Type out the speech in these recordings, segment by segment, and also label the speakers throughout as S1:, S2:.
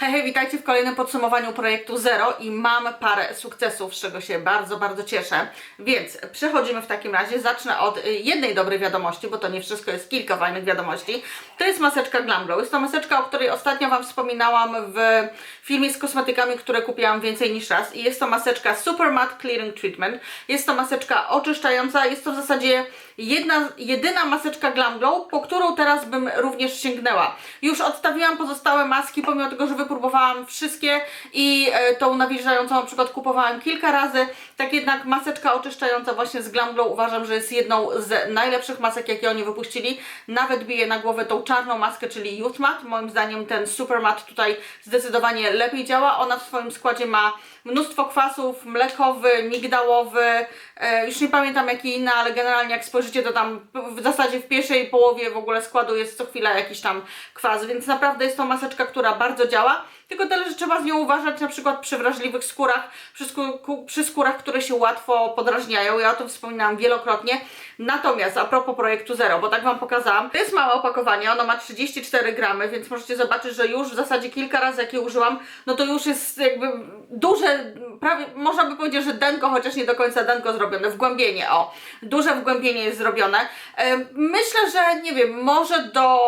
S1: Hej, hej, witajcie w kolejnym podsumowaniu projektu Zero i mam parę sukcesów, z czego się bardzo, bardzo cieszę. Więc przechodzimy w takim razie. Zacznę od y, jednej dobrej wiadomości, bo to nie wszystko jest kilka fajnych wiadomości. To jest maseczka Glam Glow. Jest to maseczka, o której ostatnio Wam wspominałam w filmie z kosmetykami, które kupiłam więcej niż raz. I jest to maseczka Super Matte Clearing Treatment. Jest to maseczka oczyszczająca. Jest to w zasadzie jedna, jedyna maseczka Glam Glow, po którą teraz bym również sięgnęła. Już odstawiłam pozostałe maski, pomimo tego, że wypróbowałam wszystkie i e, tą nawilżającą na przykład kupowałam kilka razy, tak jednak maseczka oczyszczająca właśnie z Glam Glow uważam, że jest jedną z najlepszych masek, jakie oni wypuścili. Nawet bije na głowę tą czarną maskę, czyli Youth Matte. Moim zdaniem ten Super Matte tutaj zdecydowanie lepiej działa. Ona w swoim składzie ma mnóstwo kwasów, mlekowy, migdałowy, e, już nie pamiętam jakie inne, ale generalnie jak spojrzycie to tam w zasadzie w pierwszej połowie w ogóle składu jest co chwila jakiś tam kwas, więc naprawdę jest to maseczka, która bardzo działa. Tylko tyle, że trzeba z nią uważać na przykład przy wrażliwych skórach, przy, skó ku- przy skórach, które się łatwo podrażniają. Ja o tym wspominałam wielokrotnie. Natomiast a propos projektu Zero, bo tak Wam pokazałam, to jest małe opakowanie, ono ma 34 gramy, więc możecie zobaczyć, że już w zasadzie kilka razy jak je użyłam, no to już jest jakby duże, prawie można by powiedzieć, że denko, chociaż nie do końca denko zrobione, wgłębienie, o, duże wgłębienie jest zrobione. Myślę, że nie wiem, może do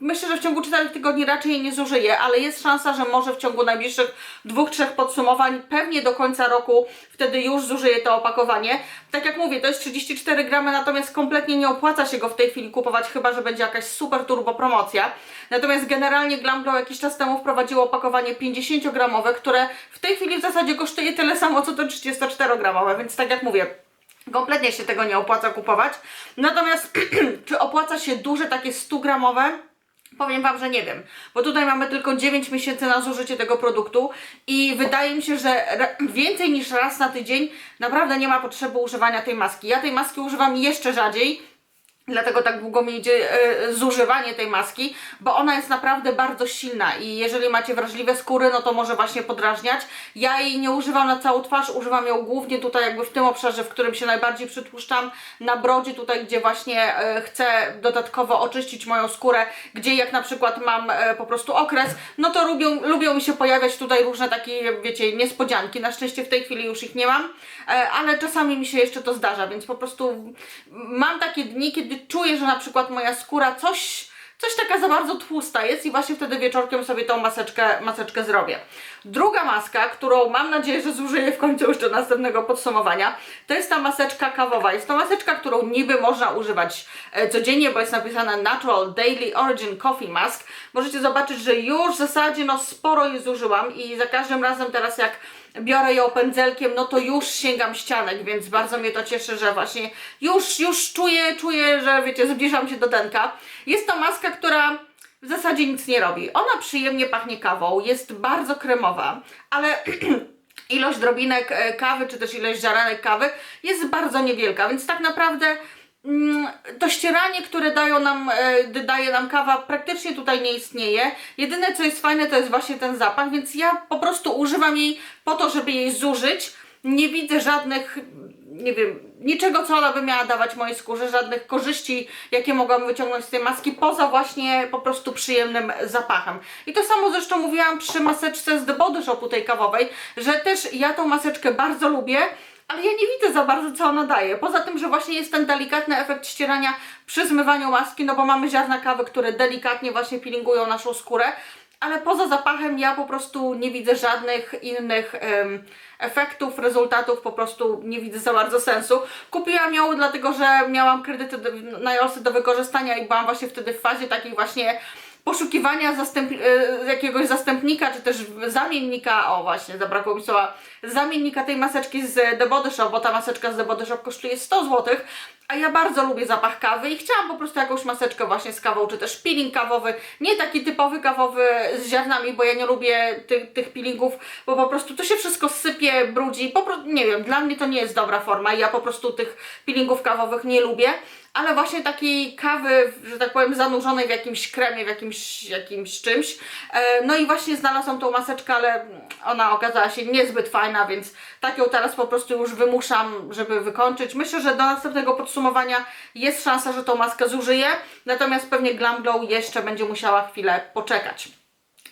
S1: Myślę, że w ciągu 4 tygodni raczej jej nie zużyję, ale jest szansa, że może w ciągu najbliższych dwóch, trzech podsumowań, pewnie do końca roku, wtedy już zużyję to opakowanie. Tak jak mówię, to jest 34 gramy, natomiast kompletnie nie opłaca się go w tej chwili kupować, chyba że będzie jakaś super turbo promocja. Natomiast generalnie Glam Glow jakiś czas temu wprowadziło opakowanie 50 gramowe, które w tej chwili w zasadzie kosztuje tyle samo, co to 34 gramowe, więc tak jak mówię, Kompletnie się tego nie opłaca kupować. Natomiast czy opłaca się duże takie 100 gramowe? Powiem Wam, że nie wiem, bo tutaj mamy tylko 9 miesięcy na zużycie tego produktu i wydaje mi się, że więcej niż raz na tydzień naprawdę nie ma potrzeby używania tej maski. Ja tej maski używam jeszcze rzadziej, Dlatego tak długo mi idzie e, zużywanie tej maski, bo ona jest naprawdę bardzo silna i jeżeli macie wrażliwe skóry, no to może właśnie podrażniać. Ja jej nie używam na całą twarz, używam ją głównie tutaj jakby w tym obszarze, w którym się najbardziej przytłuszczam, na brodzie tutaj, gdzie właśnie e, chcę dodatkowo oczyścić moją skórę, gdzie jak na przykład mam e, po prostu okres, no to lubią, lubią mi się pojawiać tutaj różne takie, wiecie, niespodzianki. Na szczęście w tej chwili już ich nie mam, ale czasami mi się jeszcze to zdarza, więc po prostu mam takie dni, kiedy czuję, że na przykład moja skóra coś, coś taka za bardzo tłusta jest i właśnie wtedy wieczorkiem sobie tą maseczkę, maseczkę zrobię. Druga maska, którą mam nadzieję, że zużyję w końcu już do następnego podsumowania, to jest ta maseczka kawowa. Jest to maseczka, którą niby można używać e, codziennie, bo jest napisane Natural Daily Origin Coffee Mask. Możecie zobaczyć, że już w zasadzie no sporo jej zużyłam i za każdym razem teraz jak biorę ją pędzelkiem, no to już sięgam ścianek, więc bardzo mnie to cieszy, że właśnie już, już czuję, czuję, że wiecie, zbliżam się do denka. Jest to maska, która w zasadzie nic nie robi. Ona przyjemnie pachnie kawą, jest bardzo kremowa, ale ilość drobinek e, kawy, czy też ilość ziarenek kawy jest bardzo niewielka, więc tak naprawdę to ścieranie, które dają nam, e, daje nam kawa, praktycznie tutaj nie istnieje. Jedyne, co jest fajne, to jest właśnie ten zapach, więc ja po prostu używam jej po to, żeby jej zużyć. Nie widzę żadnych, nie wiem, niczego, co ona by miała dawać mojej skórze, żadnych korzyści, jakie mogłam wyciągnąć z tej maski, poza właśnie po prostu przyjemnym zapachem. I to samo zresztą mówiłam przy maseczce z The Body Shopu tej kawowej, że też ja tą maseczkę bardzo lubię, ale ja nie widzę za bardzo, co ona daje. Poza tym, że właśnie jest ten delikatny efekt ścierania przy zmywaniu maski, no bo mamy ziarna kawy, które delikatnie właśnie peelingują naszą skórę, ale poza zapachem ja po prostu nie widzę żadnych innych efektów, rezultatów, po prostu nie widzę za bardzo sensu. Kupiłam ją dlatego, że miałam kredyty do, na Jolsy do wykorzystania i byłam właśnie wtedy w fazie takiej właśnie poszukiwania zastęp, e, jakiegoś zastępnika, czy też zamiennika, o właśnie, zabrakło mi słowa, zamiennika tej maseczki z The Body Shop, bo ta maseczka z The Body Shop kosztuje 100 zł, a ja bardzo lubię zapach kawy i chciałam po prostu jakąś maseczkę właśnie z kawą, czy też peeling kawowy, nie taki typowy kawowy z ziarnami, bo ja nie lubię ty, tych peelingów, bo po prostu to się wszystko sypie, brudzi, po prostu, nie wiem, dla mnie to nie jest dobra forma i ja po prostu tych peelingów kawowych nie lubię, ale właśnie takiej kawy, że tak powiem, zanurzonej w jakimś kremie, w jakimś, jakimś czymś. E, No i właśnie znalazłam tą maseczkę, ale ona okazała się niezbyt fajna, więc tak ją teraz po prostu już wymuszam, żeby wykończyć. Myślę, że do następnego podsumowania jest szansa, że tą maskę zużyję, natomiast pewnie Glam Glow jeszcze będzie musiała chwilę poczekać.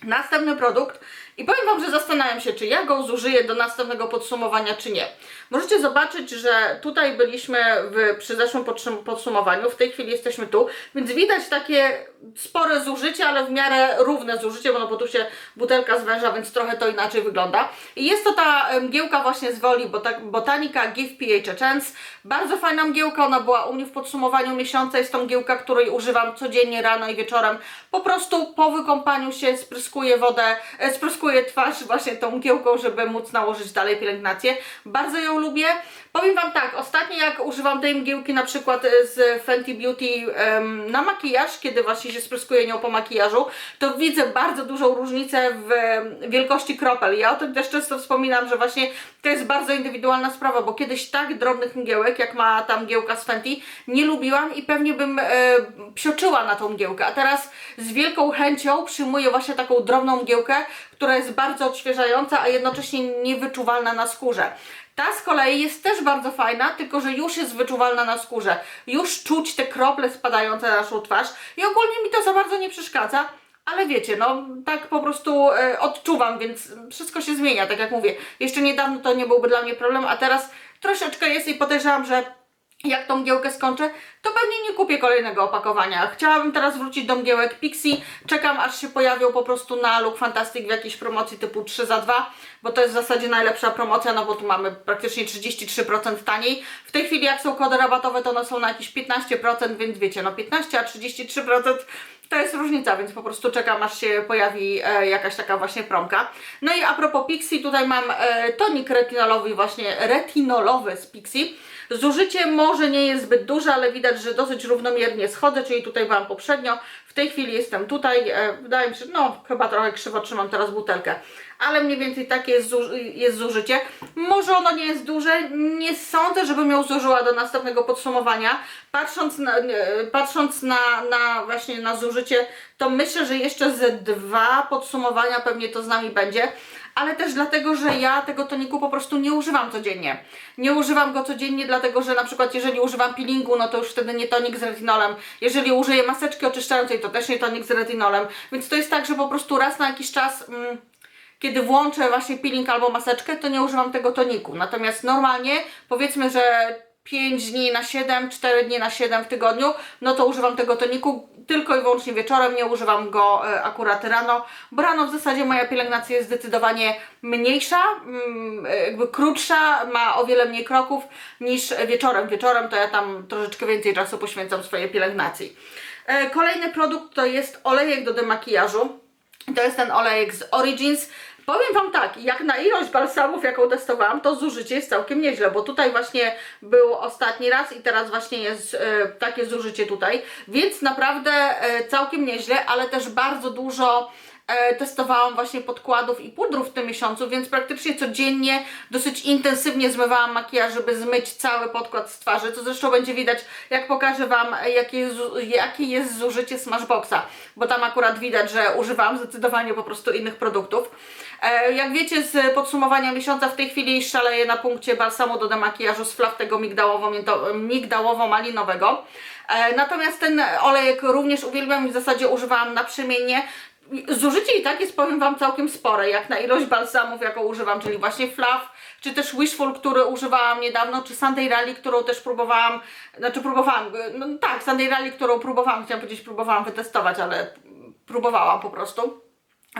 S1: Następny produkt i powiem Wam, że zastanawiam się, czy ja go zużyję do następnego podsumowania, czy nie. Możecie zobaczyć, że tutaj byliśmy w, przy zeszłym podsum- podsumowaniu, w tej chwili jesteśmy tu, więc widać takie spore zużycie, ale w miarę równe zużycie, bo, no, bo tu się butelka zwęża, więc trochę to inaczej wygląda. I jest to ta mgiełka właśnie z Woli Bota- Botanica Give pH a Chance. Bardzo fajna mgiełka, ona była u mnie w podsumowaniu miesiąca, jest to mgiełka, której używam codziennie rano i wieczorem. Po prostu po wykąpaniu się spryskuję wodę, e, spryskuję twarz właśnie tą mgiełką, żeby móc nałożyć dalej pielęgnację. Bardzo ją lubię. Powiem Wam tak, ostatnio jak używam tej mgiełki na przykład e, z Fenty Beauty em, na makijaż, kiedy właśnie się spryskuję nią po makijażu, to widzę bardzo dużą różnicę w wielkości kropel. Ja o tym też często wspominam, że właśnie to jest bardzo indywidualna sprawa, bo kiedyś tak drobnych mgiełek, jak ma ta mgiełka z Fenty, nie lubiłam i pewnie bym e, psioczyła na tą mgiełkę. A teraz z wielką chęcią przyjmuję właśnie taką drobną mgiełkę, która jest bardzo odświeżająca, a jednocześnie niewyczuwalna na skórze. Ta z kolei jest też bardzo fajna, tylko że już jest wyczuwalna na skórze. Już czuć te krople spadające na naszą twarz i ogólnie mi to za bardzo nie przeszkadza. Ale wiecie, no tak po prostu e, odczuwam, więc wszystko się zmienia, tak jak mówię. Jeszcze niedawno to nie byłby dla mnie problem, a teraz troszeczkę jest i podejrzewam, że jak tą mgiełkę skończę, to pewnie nie kupię kolejnego opakowania. Chciałabym teraz wrócić do mgiełek Pixie. Czekam aż się pojawią po prostu na Look Fantastic w jakiejś promocji typu 3 za 2, bo to jest w zasadzie najlepsza promocja, no bo tu mamy praktycznie 33% taniej. W tej chwili jak są kody rabatowe, to one są na jakieś 15%, więc wiecie, no 15, a 33% to jest różnica, więc po prostu czekam aż się pojawi e, jakaś taka właśnie promka. No i a propos Pixie, tutaj mam e, tonik retinolowy, właśnie retinolowy z Pixie. Zużycie może nie jest zbyt duże, ale widać, że dosyć równomiernie schodzę, czyli tutaj byłam poprzednio, w tej chwili jestem tutaj, e, wydaje mi się, no chyba trochę krzywo trzymam teraz butelkę, ale mniej więcej takie jest, jest zużycie. Może ono nie jest duże, nie sądzę, żebym ją zużyła do następnego podsumowania. Patrząc na, e, patrząc na, na właśnie na zużycie, to myślę, że jeszcze ze dwa podsumowania pewnie to z nami będzie ale też dlatego, że ja tego toniku po prostu nie używam codziennie. Nie używam go codziennie, dlatego że na przykład jeżeli używam peelingu, no to już wtedy nie tonik z retinolem. Jeżeli użyję maseczki oczyszczającej, to też nie tonik z retinolem. Więc to jest tak, że po prostu raz na jakiś czas. Mm, kiedy włączę właśnie peeling albo maseczkę, to nie używam tego toniku. Natomiast normalnie, powiedzmy, że 5 dni na 7, 4 dni na 7 w tygodniu, no to używam tego toniku tylko i wyłącznie wieczorem, nie używam go e, akurat rano, bo rano w zasadzie moja pielęgnacja jest zdecydowanie mniejsza, mm, e, jakby krótsza, ma o wiele mniej kroków niż wieczorem. Wieczorem to ja tam troszeczkę więcej czasu poświęcam swojej pielęgnacji. E, Kolejny produkt to jest olejek do demakijażu. To jest ten olejek z Origins. Powiem Wam tak, jak na ilość balsamów, jaką testowałam, to zużycie jest całkiem nieźle, bo tutaj właśnie był ostatni raz i teraz właśnie jest e, takie zużycie tutaj, więc naprawdę e, całkiem nieźle, ale też bardzo dużo e, testowałam właśnie podkładów i pudrów w tym miesiącu, więc praktycznie codziennie dosyć intensywnie zmywałam makijaż, żeby zmyć cały podkład z twarzy, co zresztą będzie widać, jak pokażę Wam, e, jakie jest, jakie jest zużycie Smashboxa, bo tam akurat widać, że używałam zdecydowanie po prostu innych produktów. E, Jak wiecie z podsumowania miesiąca w tej chwili szaleję na punkcie balsamu do demakijażu z flaw tego migdałowo-malinowego. E, Natomiast ten olejek również uwielbiam i w zasadzie używałam naprzemiennie. Zużycie i tak jest, powiem Wam, całkiem spore, jak na ilość balsamów, jaką używam, czyli właśnie flaw, czy też Wishful, który używałam niedawno, czy Sunday Rally, którą też próbowałam, znaczy próbowałam, no tak, Sunday Rally, którą próbowałam, chciałam powiedzieć, próbowałam wytestować, ale próbowałam po prostu.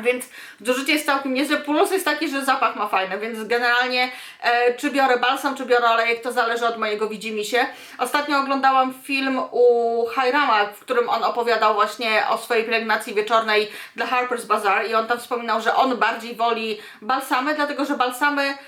S1: Więc zużycie jest całkiem niezłe. Plus jest taki, że zapach ma fajny, więc generalnie e, czy biorę balsam, czy biorę olejek, to zależy od mojego widzimisię. Ostatnio oglądałam film u Hajrama, w którym on opowiadał właśnie o swojej pielęgnacji wieczornej dla Harper's Bazaar i on tam wspominał, że on bardziej woli balsamy, dlatego że balsamy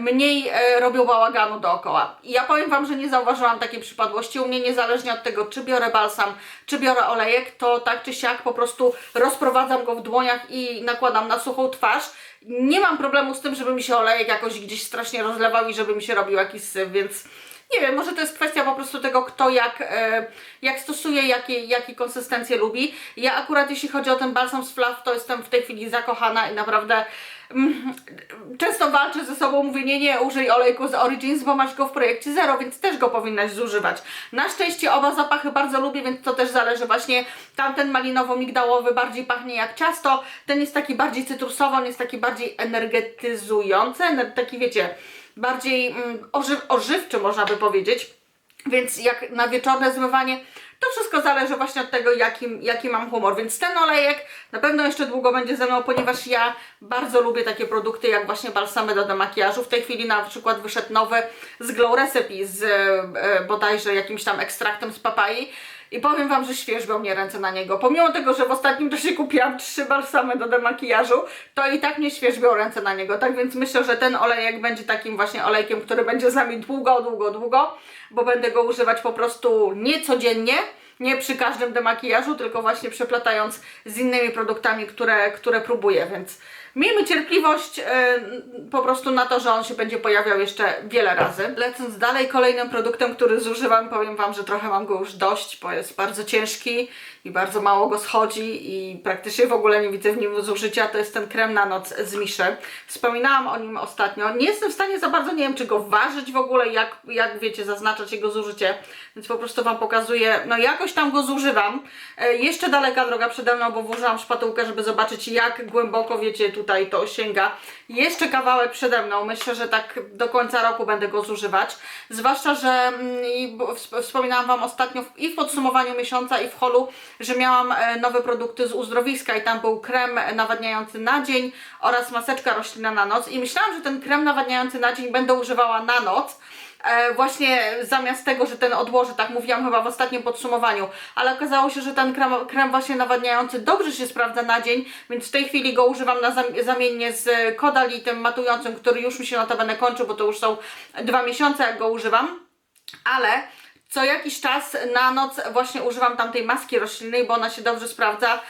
S1: mniej e, robią bałaganu dookoła. Ja powiem Wam, że nie zauważyłam takiej przypadłości. U mnie niezależnie od tego, czy biorę balsam, czy biorę olejek, to tak czy siak po prostu rozprowadzam go w dłoniach i nakładam na suchą twarz. Nie mam problemu z tym, żeby mi się olejek jakoś gdzieś strasznie rozlewał i żeby mi się robił jakiś syf, więc Nie wiem, może to jest kwestia po prostu tego, kto jak, e, jak stosuje, jakie, jakie konsystencje lubi. Ja akurat jeśli chodzi o ten balsam z Fluff, to jestem w tej chwili zakochana i naprawdę mm, często walczę ze sobą, mówię nie, nie, użyj olejku z Origins, bo masz go w projekcie Zero, więc też go powinnaś zużywać. Na szczęście oba zapachy bardzo lubię, więc to też zależy właśnie, tamten malinowo-migdałowy bardziej pachnie jak ciasto, ten jest taki bardziej cytrusowy, on jest taki bardziej energetyzujący, ener- taki wiecie, bardziej mm, oży- ożywczy można by powiedzieć. Więc jak na wieczorne zmywanie, to wszystko zależy właśnie od tego, jaki, jaki mam humor. Więc ten olejek na pewno jeszcze długo będzie ze mną, ponieważ ja bardzo lubię takie produkty jak właśnie balsamy do demakijażu. W tej chwili na przykład wyszedł nowy z Glow Recipe z e, bodajże jakimś tam ekstraktem z papai. I powiem Wam, że świeżbią mnie ręce na niego. Pomimo tego, że w ostatnim czasie kupiłam trzy balsamy do demakijażu, to i tak mnie świeżbią ręce na niego. Tak więc myślę, że ten olejek będzie takim właśnie olejkiem, który będzie z nami długo, długo, długo, bo będę go używać po prostu nie codziennie, nie przy każdym demakijażu, tylko właśnie przeplatając z innymi produktami, które, które próbuję, więc miejmy cierpliwość e, po prostu na to, że on się będzie pojawiał jeszcze wiele razy. Lecąc dalej, kolejnym produktem, który zużywam, powiem Wam, że trochę mam go już dość, bo jest bardzo ciężki i bardzo mało go schodzi i praktycznie w ogóle nie widzę w nim zużycia, to jest ten krem na noc z Miszy. Wspominałam o nim ostatnio. Nie jestem w stanie za bardzo, nie wiem, czy go ważyć w ogóle, jak, jak wiecie, zaznaczać jego zużycie, więc po prostu Wam pokazuję, no jakoś tam go zużywam. E, jeszcze daleka droga przede mną, bo włożyłam szpatułkę, żeby zobaczyć, jak głęboko, wiecie, tutaj to sięga. Jeszcze kawałek przede mną, myślę, że tak do końca roku będę go zużywać. Zwłaszcza, że mm, wspominałam Wam ostatnio i w podsumowaniu miesiąca, i w holu, że miałam e, nowe produkty z uzdrowiska i tam był krem nawadniający na dzień oraz maseczka roślinna na noc. I myślałam, że ten krem nawadniający na dzień będę używała na noc. E, właśnie zamiast tego, że ten odłoży, tak mówiłam chyba w ostatnim podsumowaniu, ale okazało się, że ten krem, krem właśnie nawadniający dobrze się sprawdza na dzień, więc w tej chwili go używam na zam zamiennie z kodalitem matującym, który już mi się notabene kończy, bo to już są dwa miesiące jak go używam, ale co jakiś czas na noc właśnie używam tamtej maski roślinnej, bo ona się dobrze sprawdza.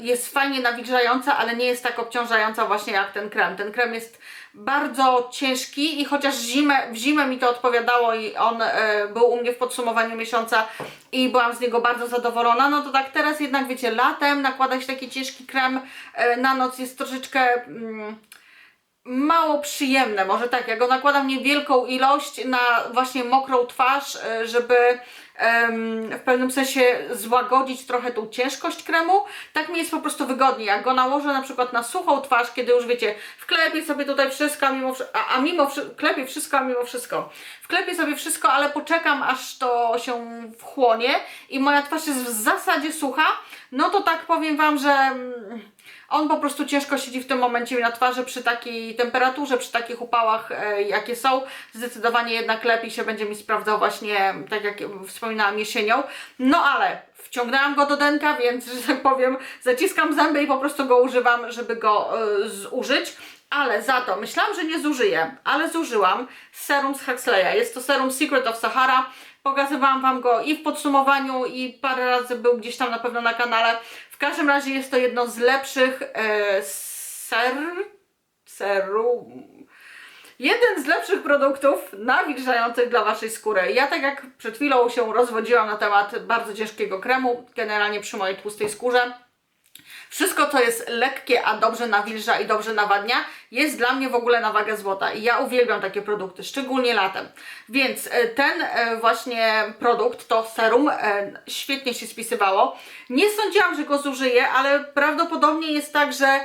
S1: Jest fajnie nawilżająca, ale nie jest tak obciążająca właśnie jak ten krem. Ten krem jest bardzo ciężki i chociaż zimę, w zimę mi to odpowiadało i on e, był u mnie w podsumowaniu miesiąca i byłam z niego bardzo zadowolona, no to tak teraz jednak wiecie, latem nakłada się taki ciężki krem e, na noc jest troszeczkę... Mm, mało przyjemne, może tak, ja go nakładam niewielką ilość na właśnie mokrą twarz, e, żeby w pewnym sensie złagodzić trochę tą ciężkość kremu, tak mi jest po prostu wygodniej, jak go nałożę na przykład na suchą twarz, kiedy już wiecie, wklepię sobie tutaj wszystko, mimo, a, a mimo wszy- klepię wszystko, a mimo wszystko, wklepię sobie wszystko, ale poczekam aż to się wchłonie i moja twarz jest w zasadzie sucha, no to tak powiem Wam, że mm, on po prostu ciężko siedzi w tym momencie na twarzy przy takiej temperaturze, przy takich upałach, e, jakie są. Zdecydowanie jednak lepiej się będzie mi sprawdzał właśnie, tak jak wspominałam, jesienią. No ale wciągnęłam go do denka, więc, że tak powiem, zaciskam zęby i po prostu go używam, żeby go e, zużyć. Ale za to myślałam, że nie zużyję, ale zużyłam serum z Huxleya. Jest to serum Secret of Sahara. Pokazywałam Wam go i w podsumowaniu, i parę razy był gdzieś tam na pewno na kanale. Każdym razie jest to jedno z lepszych e, ser, seru, jeden z lepszych produktów nawilżających dla Waszej skóry. Ja tak jak przed chwilą się rozwodziłam na temat bardzo ciężkiego kremu, generalnie przy mojej tłustej skórze, wszystko, co jest lekkie, a dobrze nawilża i dobrze nawadnia, jest dla mnie w ogóle na wagę złota. I ja uwielbiam takie produkty, szczególnie latem. Więc e, ten e, właśnie produkt, to serum, e, świetnie się spisywało. Nie sądziłam, że go zużyję, ale prawdopodobnie jest tak, że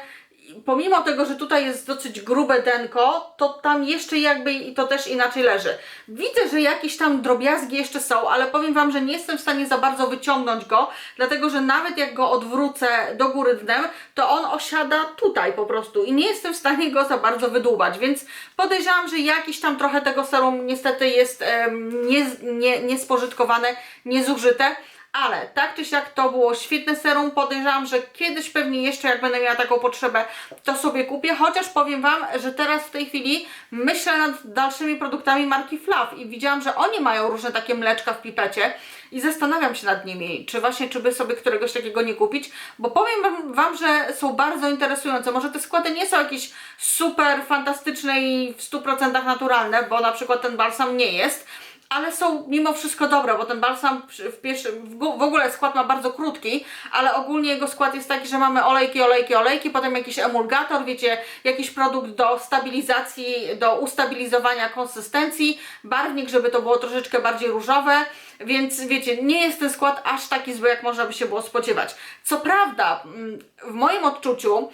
S1: pomimo tego, że tutaj jest dosyć grube denko, to tam jeszcze jakby i to też inaczej leży. Widzę, że jakieś tam drobiazgi jeszcze są, ale powiem Wam, że nie jestem w stanie za bardzo wyciągnąć go, dlatego że nawet jak go odwrócę do góry dnem, to on osiada tutaj po prostu i nie jestem w stanie go za bardzo wydłubać, więc podejrzewam, że jakiś tam trochę tego serum niestety jest em, nie, nie, niespożytkowane, niezużyte. Ale tak czy siak to było świetne serum. Podejrzewam, że kiedyś pewnie jeszcze jak będę miała taką potrzebę, to sobie kupię. Chociaż powiem Wam, że teraz w tej chwili myślę nad dalszymi produktami marki Fluff i widziałam, że oni mają różne takie mleczka w pipecie i zastanawiam się nad nimi, czy właśnie, czy by sobie któregoś takiego nie kupić, bo powiem wam, że są bardzo interesujące. Może te składy nie są jakieś super fantastyczne i w 100% naturalne, bo na przykład ten balsam nie jest, ale są mimo wszystko dobre, bo ten balsam w, pierwszym, w ogóle skład ma bardzo krótki, ale ogólnie jego skład jest taki, że mamy olejki, olejki, olejki, potem jakiś emulgator, wiecie, jakiś produkt do stabilizacji, do ustabilizowania konsystencji, barwnik, żeby to było troszeczkę bardziej różowe, więc wiecie, nie jest ten skład aż taki zły, jak można by się było spodziewać. Co prawda, mm, w moim odczuciu,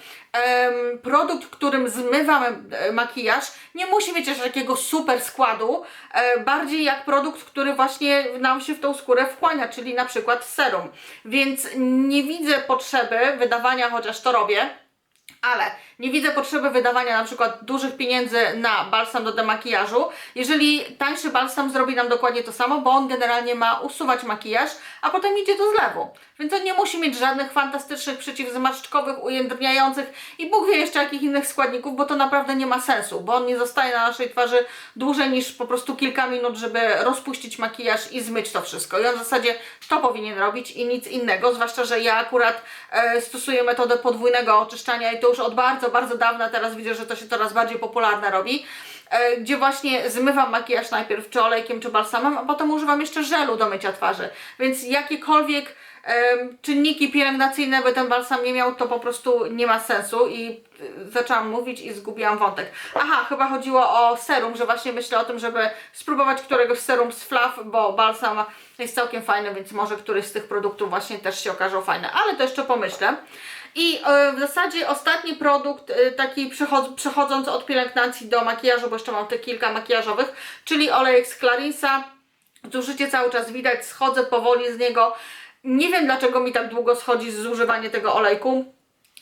S1: produkt, którym zmywamy e, makijaż, nie musi mieć aż takiego super składu, e, bardziej jak produkt, który właśnie nam się w tą skórę wchłania, czyli na przykład serum. Więc nie widzę potrzeby wydawania, chociaż to robię, ale nie widzę potrzeby wydawania na przykład dużych pieniędzy na balsam do demakijażu, jeżeli tańszy balsam zrobi nam dokładnie to samo, bo on generalnie ma usuwać makijaż, a potem idzie do zlewu. Więc on nie musi mieć żadnych fantastycznych przeciwzmarszczkowych, ujędrniających i Bóg wie jeszcze jakich innych składników, bo to naprawdę nie ma sensu, bo on nie zostaje na naszej twarzy dłużej niż po prostu kilka minut, żeby rozpuścić makijaż i zmyć to wszystko. I on w zasadzie to powinien robić i nic innego, zwłaszcza, że ja akurat e, stosuję metodę podwójnego oczyszczania i to już od bardzo, bardzo dawna, teraz widzę, że to się coraz bardziej popularne robi, e, gdzie właśnie zmywam makijaż najpierw czy olejkiem, czy balsamem, a potem używam jeszcze żelu do mycia twarzy. Więc jakiekolwiek em, czynniki pielęgnacyjne by ten balsam nie miał, to po prostu nie ma sensu i y, zaczęłam mówić i zgubiłam wątek. Aha, chyba chodziło o serum, że właśnie myślę o tym, żeby spróbować któregoś serum z Fluff, bo balsam jest całkiem fajny, więc może któryś z tych produktów właśnie też się okażą fajne, ale to jeszcze pomyślę. I e, w zasadzie ostatni produkt, e, taki przechodz, przechodząc od pielęgnacji do makijażu, bo jeszcze mam te kilka makijażowych, czyli olejek z Clarinsa. Zużycie cały czas widać, schodzę powoli z niego. Nie wiem dlaczego mi tak długo schodzi zużywanie tego olejku.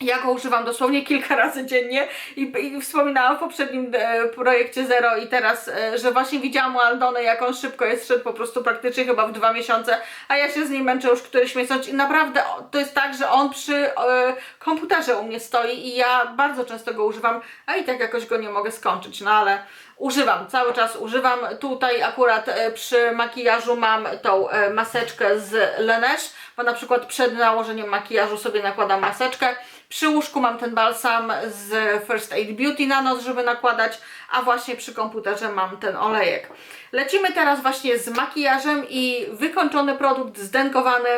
S1: Ja go używam dosłownie kilka razy dziennie i, i wspominałam w poprzednim e, projekcie Zero i teraz, e, że właśnie widziałam u Aldony, jak on szybko jest szedł po prostu praktycznie chyba w dwa miesiące, a ja się z nim męczę już któryś miesiąc i naprawdę to jest tak, że on przy e, komputerze u mnie stoi i ja bardzo często go używam, a i tak jakoś go nie mogę skończyć, no ale używam, cały czas używam. Tutaj akurat e, przy makijażu mam tą e, maseczkę z Laneige, bo na przykład przed nałożeniem makijażu sobie nakładam maseczkę. Przy łóżku mam ten balsam z First Aid Beauty na noc, żeby nakładać, a właśnie przy komputerze mam ten olejek. Lecimy teraz właśnie z makijażem i wykończony produkt zdenkowany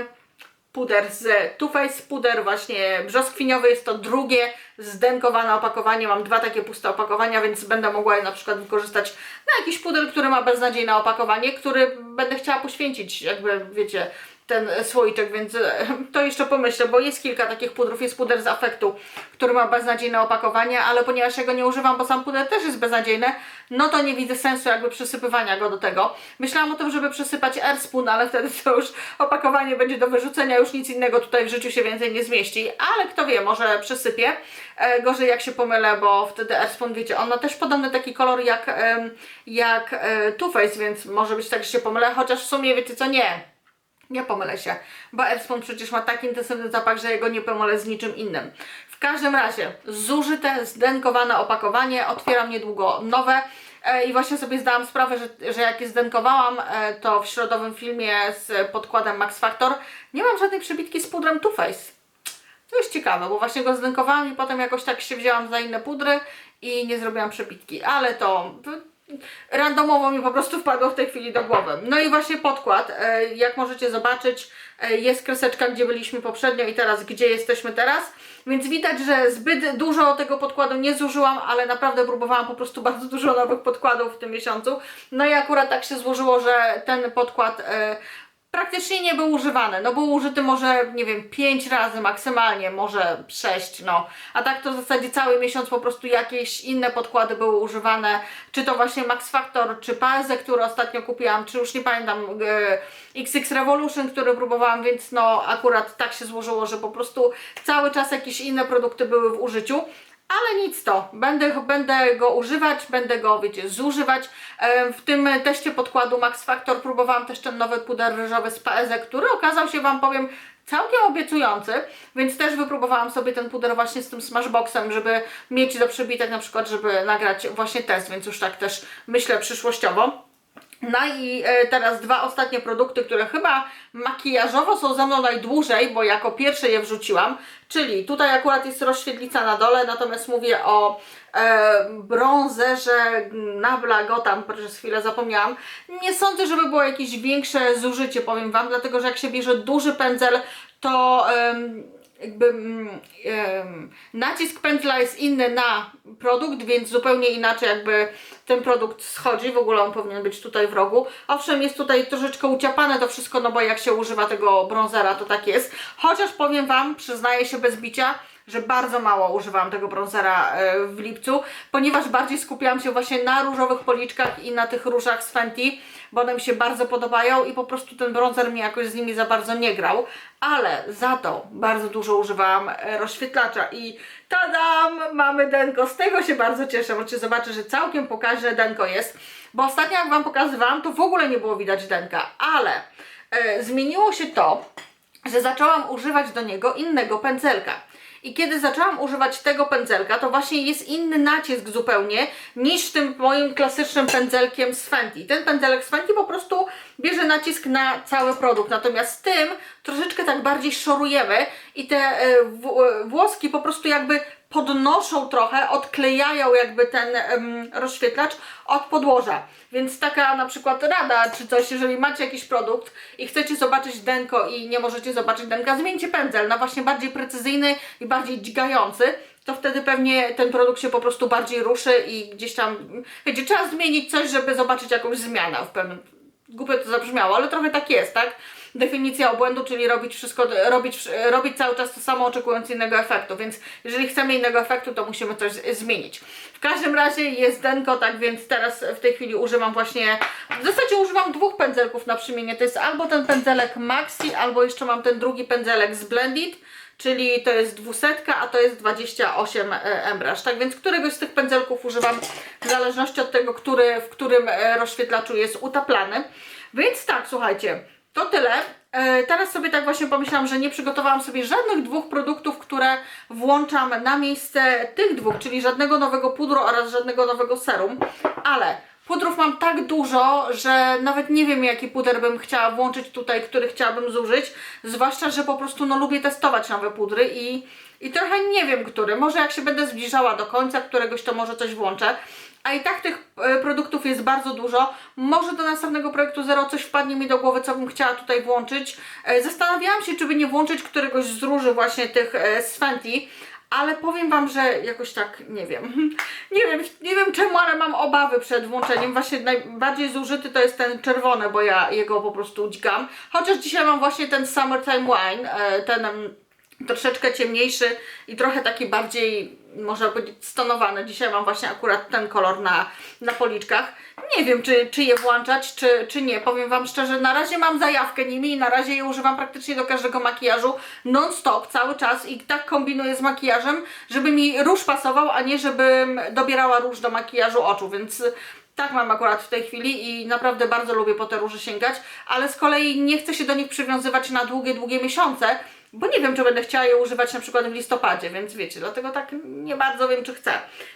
S1: puder z Too Faced, puder właśnie brzoskwiniowy, jest to drugie zdenkowane opakowanie, mam dwa takie puste opakowania, więc będę mogła je na przykład wykorzystać na jakiś puder, który ma beznadziejne opakowanie, który będę chciała poświęcić, jakby wiecie, ten słoiczek, więc e, to jeszcze pomyślę, bo jest kilka takich pudrów, jest puder z afektu, który ma beznadziejne opakowanie, ale ponieważ ja go nie używam, bo sam puder też jest beznadziejny, no to nie widzę sensu jakby przysypywania go do tego. Myślałam o tym, żeby przysypać Airspoon, ale wtedy to już opakowanie będzie do wyrzucenia, już nic innego tutaj w życiu się więcej nie zmieści, ale kto wie, może przysypię. E, gorzej jak się pomylę, bo wtedy Airspoon, wiecie, on ma też podobny taki kolor jak, jak e, Too Faced, więc może być tak, że się pomylę, chociaż w sumie wiecie co, nie. Nie pomylę się, bo Airspoon przecież ma tak intensywny zapach, że jego nie pomylę z niczym innym. W każdym razie, zużyte, zdenkowane opakowanie, otwieram niedługo nowe. E, I właśnie sobie zdałam sprawę, że, że jak je zdenkowałam, e, to w środowym filmie z podkładem Max Factor nie mam żadnej przebitki z pudrem Too Faced. To jest ciekawe, bo właśnie go zdenkowałam i potem jakoś tak się wzięłam za inne pudry i nie zrobiłam przebitki, ale to randomowo mi po prostu wpadło w tej chwili do głowy. No i właśnie podkład, e, jak możecie zobaczyć, e, jest kreseczka, gdzie byliśmy poprzednio i teraz, gdzie jesteśmy teraz. Więc widać, że zbyt dużo tego podkładu nie zużyłam, ale naprawdę próbowałam po prostu bardzo dużo nowych podkładów w tym miesiącu. No i akurat tak się złożyło, że ten podkład e, praktycznie nie był używany. No był użyty może, nie wiem, 5 razy maksymalnie, może 6, no. A tak to w zasadzie cały miesiąc po prostu jakieś inne podkłady były używane, czy to właśnie Max Factor, czy Paeze, który ostatnio kupiłam, czy już nie pamiętam, e, XX Revolution, który próbowałam, więc no akurat tak się złożyło, że po prostu cały czas jakieś inne produkty były w użyciu. Ale nic to, będę, będę go używać, będę go, wiecie, zużywać. W tym teście podkładu Max Factor próbowałam też ten nowy puder ryżowy z Paeze, który okazał się Wam powiem całkiem obiecujący, więc też wypróbowałam sobie ten puder właśnie z tym Smashboxem, żeby mieć do przybitek na przykład, żeby nagrać właśnie test, więc już tak też myślę przyszłościowo. No i e, teraz dwa ostatnie produkty, które chyba makijażowo są ze mną najdłużej, bo jako pierwsze je wrzuciłam, czyli tutaj akurat jest rozświetlica na dole, natomiast mówię o e, bronzerze Nabla Gotham, przez chwilę zapomniałam. Nie sądzę, żeby było jakieś większe zużycie, powiem Wam, dlatego że jak się bierze duży pędzel, to... em, jakby mm, nacisk pędzla jest inny na produkt, więc zupełnie inaczej jakby ten produkt schodzi, w ogóle on powinien być tutaj w rogu. Owszem, jest tutaj troszeczkę uciapane to wszystko, no bo jak się używa tego bronzera, to tak jest. Chociaż powiem Wam, przyznaję się bez bicia, że bardzo mało używałam tego bronzera e, w lipcu, ponieważ bardziej skupiałam się właśnie na różowych policzkach i na tych różach z Fenty, bo one mi się bardzo podobają i po prostu ten bronzer mi jakoś z nimi za bardzo nie grał, ale za to bardzo dużo używałam e, rozświetlacza i tadam, mamy denko, z tego się bardzo cieszę, możecie zobaczyć, że całkiem pokaźne denko jest, bo ostatnio jak Wam pokazywałam, to w ogóle nie było widać denka, ale e, zmieniło się to, że zaczęłam używać do niego innego pędzelka. I kiedy zaczęłam używać tego pędzelka, to właśnie jest inny nacisk zupełnie niż tym moim klasycznym pędzelkiem z Fenty. Ten pędzelek z Fenty po prostu bierze nacisk na cały produkt, natomiast tym troszeczkę tak bardziej szorujemy i te e, e, włoski po prostu jakby podnoszą trochę, odklejają jakby ten em, rozświetlacz od podłoża. Więc taka na przykład rada czy coś, jeżeli macie jakiś produkt i chcecie zobaczyć denko i nie możecie zobaczyć denka, zmieńcie pędzel na właśnie bardziej precyzyjny i bardziej dźgający. To wtedy pewnie ten produkt się po prostu bardziej ruszy i gdzieś tam, wiecie, trzeba zmienić coś, żeby zobaczyć jakąś zmianę w pewnym, głupio to zabrzmiało, ale trochę tak jest, tak? Definicja obłędu, czyli robić wszystko, robić, robić cały czas to samo, oczekując innego efektu, więc jeżeli chcemy innego efektu, to musimy coś zmienić. W każdym razie jest denko, tak więc teraz w tej chwili używam właśnie, w zasadzie używam dwóch pędzelków na przemienie, to jest albo ten pędzelek Maxi, albo jeszcze mam ten drugi pędzelek z Blended, czyli to jest dwusetka, a to jest 28 embraż. Tak więc któregoś z tych pędzelków używam w zależności od tego, który, w którym e, rozświetlaczu jest utaplany. Więc tak, słuchajcie, to tyle. E, Teraz sobie tak właśnie pomyślałam, że nie przygotowałam sobie żadnych dwóch produktów, które włączam na miejsce tych dwóch, czyli żadnego nowego pudru oraz żadnego nowego serum, ale Pudrów mam tak dużo, że nawet nie wiem jaki puder bym chciała włączyć tutaj, który chciałabym zużyć. Zwłaszcza, że po prostu no, lubię testować nowe pudry i, i trochę nie wiem który. Może jak się będę zbliżała do końca któregoś, to może coś włączę. A i tak tych e, produktów jest bardzo dużo. Może do następnego projektu Zero coś wpadnie mi do głowy, co bym chciała tutaj włączyć. E, Zastanawiałam się, czy by nie włączyć któregoś z róży właśnie tych e, z Fenty, ale powiem Wam, że jakoś tak nie wiem. Nie wiem, nie wiem czemu, ale mam obawy przed włączeniem. Właśnie najbardziej zużyty to jest ten czerwony, bo ja jego po prostu dźgam. Chociaż dzisiaj mam właśnie ten Summertime Wine, ten troszeczkę ciemniejszy i trochę taki bardziej, można powiedzieć, stonowany. Dzisiaj mam właśnie akurat ten kolor na, na policzkach. Nie wiem, czy, czy je włączać, czy, czy nie. Powiem Wam szczerze, na razie mam zajawkę nimi i na razie je używam praktycznie do każdego makijażu non-stop, cały czas i tak kombinuję z makijażem, żeby mi róż pasował, a nie żebym dobierała róż do makijażu oczu, więc tak mam akurat w tej chwili i naprawdę bardzo lubię po te róże sięgać, ale z kolei nie chcę się do nich przywiązywać na długie, długie miesiące, bo nie wiem, czy będę chciała je używać na przykład w listopadzie, więc wiecie, dlatego tak nie bardzo wiem, czy chcę.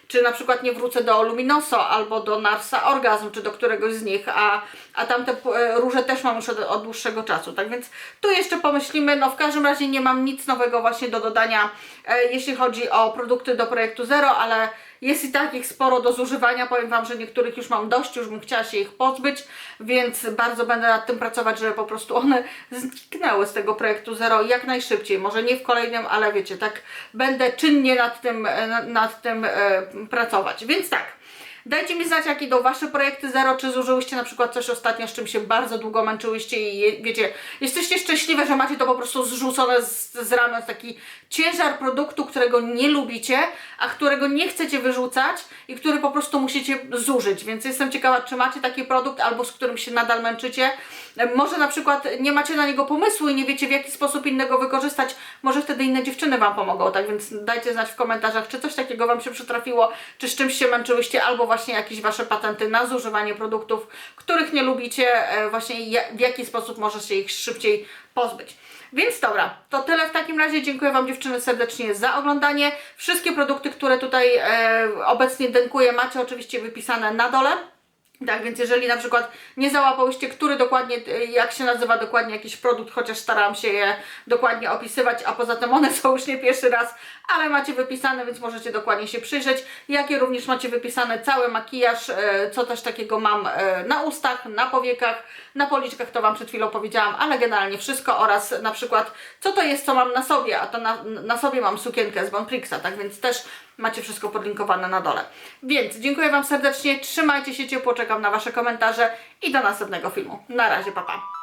S1: Czy na przykład nie wrócę do Luminoso albo do Narsa Orgasm, czy do któregoś z nich, a, a tamte e, róże też mam już od, od dłuższego czasu. Tak więc tu jeszcze pomyślimy. No w każdym razie nie mam nic nowego właśnie do dodania, e, jeśli chodzi o produkty do projektu Zero, ale jest i tak ich sporo do zużywania. Powiem Wam, że niektórych już mam dość, już bym chciała się ich pozbyć, więc bardzo będę nad tym pracować, żeby po prostu one zniknęły z tego projektu Zero jak najszybciej. Może nie w kolejnym, ale wiecie, tak będę czynnie nad tym, e, nad tym e, pracować. Więc tak. Dajcie mi znać, jakie idą Wasze projekty Zero, czy zużyłyście na przykład coś ostatnio, z czym się bardzo długo męczyłyście i wiecie, jesteście szczęśliwe, że macie to po prostu zrzucone z, z ramion, taki ciężar produktu, którego nie lubicie, a którego nie chcecie wyrzucać i który po prostu musicie zużyć, więc jestem ciekawa, czy macie taki produkt albo z którym się nadal męczycie. Może na przykład nie macie na niego pomysłu i nie wiecie w jaki sposób innego wykorzystać, może wtedy inne dziewczyny Wam pomogą, tak więc dajcie znać w komentarzach, czy coś takiego Wam się przytrafiło, czy z czymś się męczyłyście, albo właśnie jakieś Wasze patenty na zużywanie produktów, których nie lubicie, e, właśnie w jaki sposób może się ich szybciej pozbyć. Więc dobra, to tyle w takim razie. Dziękuję Wam dziewczyny serdecznie za oglądanie. Wszystkie produkty, które tutaj e, obecnie denkuję, macie oczywiście wypisane na dole. Tak, więc jeżeli na przykład nie załapałyście, który dokładnie, y, jak się nazywa dokładnie jakiś produkt, chociaż starałam się je dokładnie opisywać, a poza tym one są już nie pierwszy raz, ale macie wypisane, więc możecie dokładnie się przyjrzeć, jakie również macie wypisane cały makijaż, e, co też takiego mam e, na ustach, na powiekach, na policzkach, to Wam przed chwilą powiedziałam, ale generalnie wszystko oraz na przykład co to jest, co mam na sobie, a to na, na sobie mam sukienkę z Bonprixa, tak więc też macie wszystko podlinkowane na dole. Więc dziękuję Wam serdecznie, trzymajcie się ciepło, czekam na Wasze komentarze i do następnego filmu. Na razie, papa. Pa.